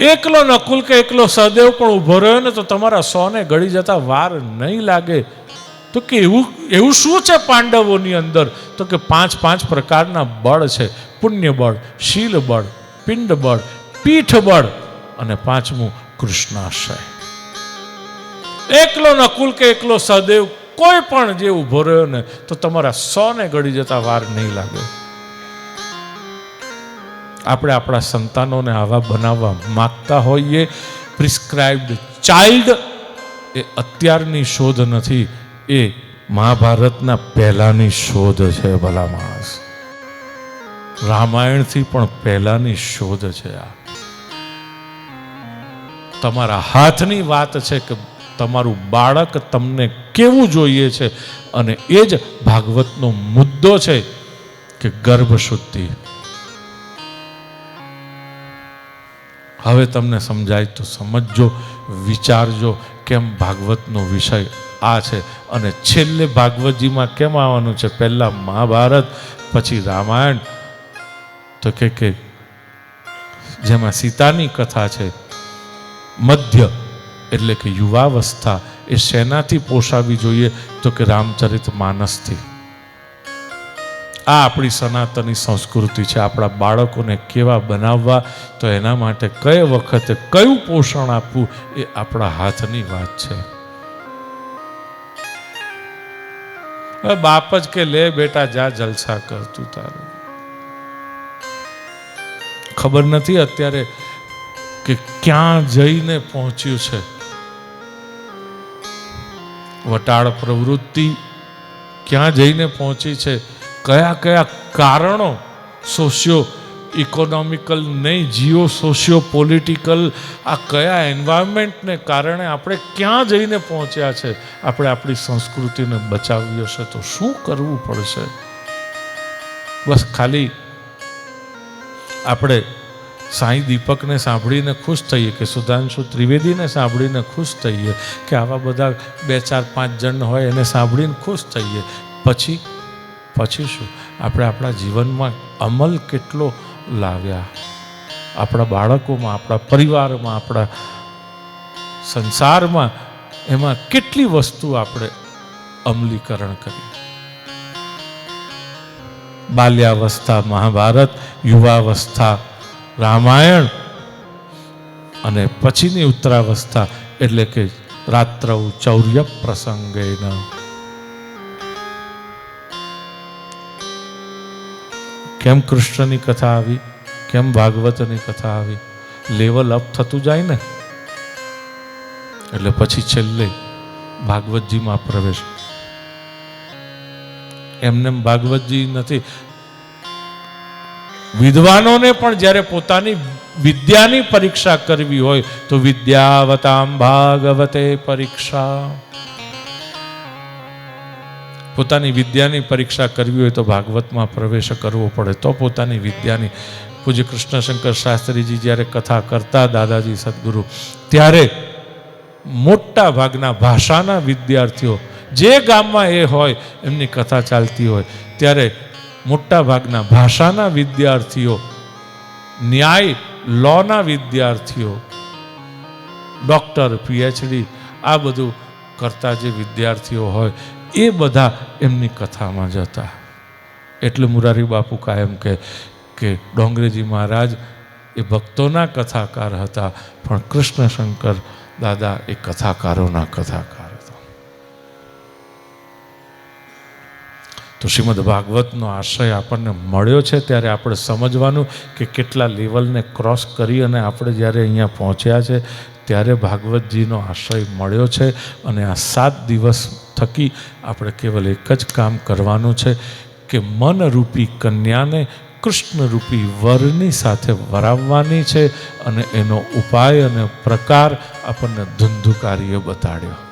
એકલો નકુલ કે એકલો સહદેવ પણ ઊભો રહ્યો ને તો તમારા સોને ગળી જતા વાર નહીં લાગે. તો કે એવું એવું શું છે પાંડવોની અંદર? તો કે પાંચ પાંચ પ્રકારના બળ છે. પુણ્ય બળ, શીલ બળ, પિંડ બળ, પીઠ બળ અને પાંચમું કૃષ્ણાશય. એકલો નકુલ કે એકલો સહદેવ કોઈ પણ જે ઊભો રહ્યો ને તો તમારા સોને ગળી જતા વાર નહીં લાગે. આપણે આપણા સંતાનોને આવા બનાવવા માગતા હોઈએ. પ્રિસ્ક્રાઇબ્ડ ચાઇલ્ડ એ અત્યારની શોધ નથી, એ મહાભારતના પહેલાની શોધ છે ભલા માણસ રામાયણથી પણ પહેલાની શોધ છે આ. તમારા હાથની વાત છે કે તમારું બાળક તમને કેવું જોઈએ છે? અને એ જ ભાગવતનો મુદ્દો છે કે ગર્ભ હવે તમને સમજાય તો સમજજો, વિચારજો કેમ ભાગવતનો વિષય આ છે અને છેલ્લે ભાગવતજીમાં કેમ આવવાનું છે? પહેલાં મહાભારત, પછી રામાયણ. તો કે કે, જેમાં સીતાની કથા છે, મધ્ય એટલે કે યુવાવસ્થા, એ શેનાથી પોષાવી જોઈએ તો કે રામચરિત માનસથી. આ આપણી સનાતની સંસ્કૃતિ છે. આપણા બાળકોને કેવા બનાવવા, તો એના માટે કઈ વખતે કયું પોષણ આપવું એ આપણા હાથની વાત છે. બાપ જ કે, લે બેટા, જા જલસા કરતું તારું. ખબર નથી અત્યારે કે ક્યાં જઈને પહોંચ્યું છે. વટાળ પ્રવૃત્તિ ક્યાં જઈને પહોંચી છે? કયા કયા કારણો સોશિયો ઇકોનોમિકલ નહીં, જીઓ સોશિયો પોલિટિકલ, આ કયા એન્વાયરમેન્ટને કારણે આપણે ક્યાં જઈને પહોંચ્યા છે, આપણે આપણી સંસ્કૃતિને બચાવવી હશે તો શું કરવું પડશે? બસ ખાલી આપણે સાંઈ દીપકને સાંભળીને ખુશ થઈએ કે સુધાંશુ ત્રિવેદીને સાંભળીને ખુશ થઈએ કે આવા બધા બે ચાર પાંચ જણ હોય એને સાંભળીને ખુશ થઈએ. પછી પછી શું? આપણે આપણા જીવનમાં અમલ કેટલો લાવ્યા? આપણા બાળકોમાં, આપણા પરિવારમાં, આપણા સંસારમાં એમાં કેટલી વસ્તુ આપણે અમલીકરણ કરી? બાલ્યાવસ્થા, મહાભારત, યુવાવસ્થા, રામાયણ અને પછીની ઉત્તરાવસ્થા એટલે કે રાત્રઉ ચૌર્ય પ્રસંગેના. કેમ કૃષ્ણની કથા આવી? કેમ ભાગવતની કથા આવી? લેવલ અપ થતું જાય ને? એટલે પછી છેલ્લે ભાગવતજીમાં પ્રવેશ. એમને ભાગવતજી નથી. વિદ્વાનોને પણ જ્યારે પોતાની વિદ્યાની પરીક્ષા કરવી હોય તો વિદ્યાવતામ ભાગવતે પરીક્ષા. પોતાની વિદ્યાની પરીક્ષા કરવી હોય તો ભાગવતમાં પ્રવેશ કરવો પડે. તો પોતાની વિદ્યાની પૂજ્ય કૃષ્ણશંકર શાસ્ત્રીજી જ્યારે કથા કરતા દાદાજી સદગુરુ, ત્યારે મોટા ભાગના ભાષાના વિદ્યાર્થીઓ જે ગામમાં એ હોય એમની કથા ચાલતી હોય. ત્યારે મોટા ભાગના ભાષાના વિદ્યાર્થીઓ, ન્યાય લોના વિદ્યાર્થીઓ, ડૉક્ટર, પીએચડી આ બધું કરતા જે વિદ્યાર્થીઓ હોય એ બધા એમની કથામાં જતા. એટલે મુરારી બાપુ કાયમ કે કે ડોંગરેજી મહારાજ, એ ભક્તોના કથાકાર હતા, પણ કૃષ્ણશંકર દાદા એ કથાકારોના કથાકાર હતા. તો શ્રીમદ ભાગવતનો આશય આપણને મળ્યો છે, ત્યારે આપણે સમજવાનું કે કેટલા લેવલને ક્રોસ કરી અને આપણે જ્યારે અહીંયા પહોંચ્યા છે, ત્યારે ભાગવતજીનો આશય મળ્યો છે, અને આ સાત દિવસ થકી આપણે કેવલ એક જ કામ કરવાનું છે કે મનરૂપી કન્યાને કૃષ્ણરૂપી વરની સાથે વરાવવાની છે અને એનો ઉપાય અને પ્રકાર આપણને ધુંધુકારીએ બતાડ્યો.